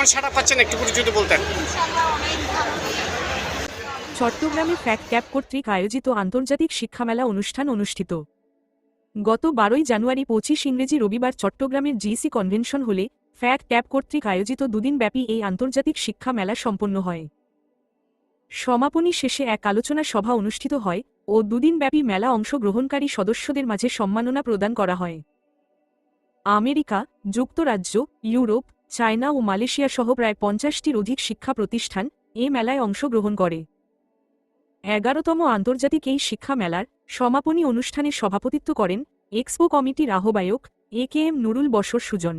কেমন সাড়া পাচ্ছেন একটু করে যদি বলতেন। চট্টগ্রামে ফ্যাক্ট ক্যাপ কর্তৃক আয়োজিত আন্তর্জাতিক শিক্ষামেলা অনুষ্ঠান অনুষ্ঠিত। গত বারোই জানুয়ারি পঁচিশ ইংরেজি রবিবার চট্টগ্রামের জিসি কনভেনশন হলে ফ্যাক্ট ক্যাপ কর্তৃক আয়োজিত দুদিনব্যাপী এই আন্তর্জাতিক শিক্ষা মেলা সম্পন্ন হয়। সমাপনী শেষে এক আলোচনা সভা অনুষ্ঠিত হয় ও দুদিনব্যাপী মেলা অংশগ্রহণকারী সদস্যদের মাঝে সম্মাননা প্রদান করা হয়। আমেরিকা, যুক্তরাজ্য, ইউরোপ চায়না ও মালয়েশিয়া সহ প্রায় পঞ্চাশটির অধিক শিক্ষা প্রতিষ্ঠান এ মেলায় অংশগ্রহণ করে। এগারোতম আন্তর্জাতিক এই শিক্ষা মেলার সমাপনী অনুষ্ঠানে সভাপতিত্ব করেন এক্সপো কমিটির আহ্বায়ক A K M Nurul Bashar Sujan.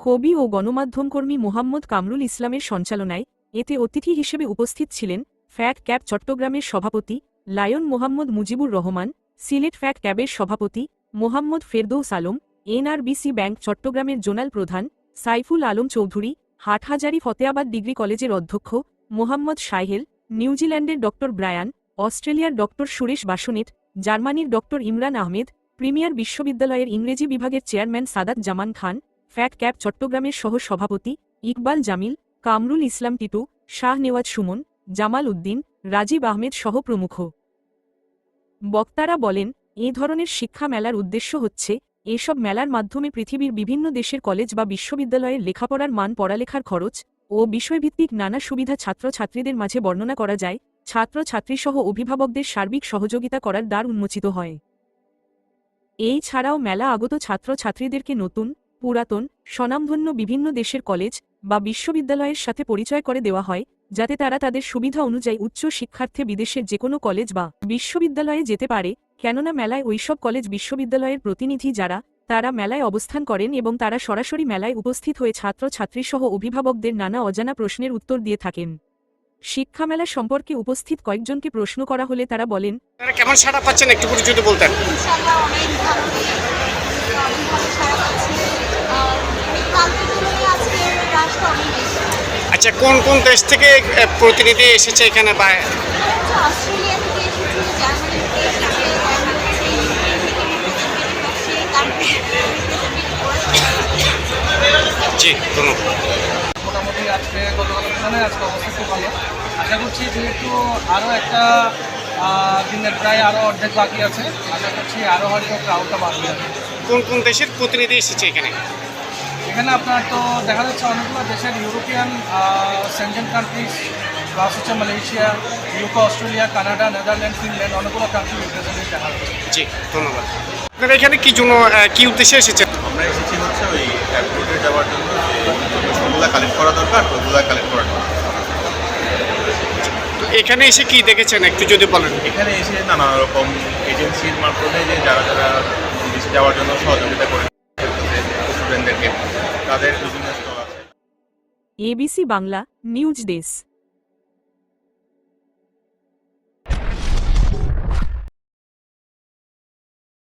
কবি ও গণমাধ্যমকর্মী মোহাম্মদ কামরুল ইসলামের সঞ্চালনায় এতে অতিথি হিসেবে উপস্থিত ছিলেন ফ্যাক ক্যাব চট্টগ্রামের সভাপতি লায়ন মোহাম্মদ মুজিবুর রহমান, সিলেট ফ্যাক ক্যাবের সভাপতি মোহাম্মদ ফেরদৌস আলম এনআরবিসি ব্যাংক চট্টগ্রামের জোনাল প্রধান সাইফুল আলম চৌধুরী, হাটহাজারি ফতেয়াবাদ ডিগ্রি কলেজের অধ্যক্ষ মোহাম্মদ সাহেল, নিউজিল্যান্ডের ডক্টর ব্রায়ান, অস্ট্রেলিয়ার ডক্টর সুরেশ বাসনেট, জার্মানির ডক্টর ইমরান আহমেদ, প্রিমিয়ার বিশ্ববিদ্যালয়ের ইংরেজি বিভাগের চেয়ারম্যান সাদাত জামান খান, ফ্যাট ক্যাব চট্টগ্রামের সহ সভাপতি ইকবাল জামিল, কামরুল ইসলাম টিটু, শাহ নেওয়াজ সুমন, জামাল উদ্দিন, রাজীব আহমেদ সহ প্রমুখ বক্তারা বলেন, এ ধরনের শিক্ষা মেলার উদ্দেশ্য হচ্ছে এসব মেলার মাধ্যমে পৃথিবীর বিভিন্ন দেশের কলেজ বা বিশ্ববিদ্যালয়ের লেখাপড়ার মান, পড়ালেখার খরচ ও বিষয়ভিত্তিক নানা সুবিধা ছাত্রছাত্রীদের মাঝে বর্ণনা করা যায়। ছাত্রছাত্রীসহ অভিভাবকদের সার্বিক সহযোগিতা করার দ্বার উন্মোচিত হয়। এই ছাড়াও মেলা আগত ছাত্রছাত্রীদেরকে নতুন, পুরাতন, স্বনামধন্য বিভিন্ন দেশের কলেজ বা বিশ্ববিদ্যালয়ের সাথে পরিচয় করে দেওয়া হয়, যাতে তারা তাদের সুবিধা অনুযায়ী উচ্চ শিক্ষার্থে বিদেশের যে কোনো কলেজ বা বিশ্ববিদ্যালয়ে যেতে পারে। কেননা মেলায় ওইসব কলেজ বিশ্ববিদ্যালয়ের প্রতিনিধি যারা তারা মেলায় অবস্থান করেন এবং তারা সরাসরি মেলায় উপস্থিত হয়ে ছাত্রছাত্রীসহ অভিভাবকদের নানা অজানা প্রশ্নের উত্তর দিয়ে থাকেন। শিক্ষা মেলা সম্পর্কে উপস্থিত কয়েকজনকে প্রশ্ন করা হলে তারা বলেন আপনারা কেমন সাড়া পাচ্ছেন একটু করে যদি বলতেন? আচ্ছা কোন কোন দেশ থেকে প্রতিনিধি এসেছে এখানে বা হচ্ছে অস্ট্রেলিয়া থেকে এসেছে জার্মানি থেকে এসেছে তারপর হচ্ছে ইউক্রেন থেকে representative আসছে কান্ট্রি জি ধন্যবাদ। মোটামুটি আজকে তুলনায় আজকে অবস্থা খুব ভালো। আশা করছি যেহেতু আরও একটা দিনের প্রায় আরও অর্ধেক বাকি আছে আশা করছি আরও হয়তো ক্রাউডটা বাড়বে। আর কি। কোন কোন দেশের প্রতিনিধি এসেছে এখানে? এখানে আপনার তো দেখা যাচ্ছে অনেকগুলো দেশের ইউরোপিয়ান সেন্ট্রাল কান্ট্রিজ প্লাস হচ্ছে Malaysia UK Australia Canada Netherland Finland অনেকগুলো কান্ট্রি রিপ্রেজেন্টেটিভ দেখা যাচ্ছে জি ধন্যবাদ। আপনারা এখানে কি জন্য কি উদ্দেশ্যে এসেছেন? আমরা এসেছি হচ্ছে ওই যাওয়ার জন্য। কালেক্ট করা দরকার তো ওগুলা কালেক্ট করা দরকার। তো এখানে এসে কি দেখেছেন? একটু যদি বলেন। এখানে এসে নানা রকম এজেন্সির মাধ্যমে যে যারা যারা বিদেশে যাওয়ার জন্য সহযোগিতা করে স্টুডেন্টদেরকে তাদের বিভিন্ন স্টল আছে। ABC Bangla news desk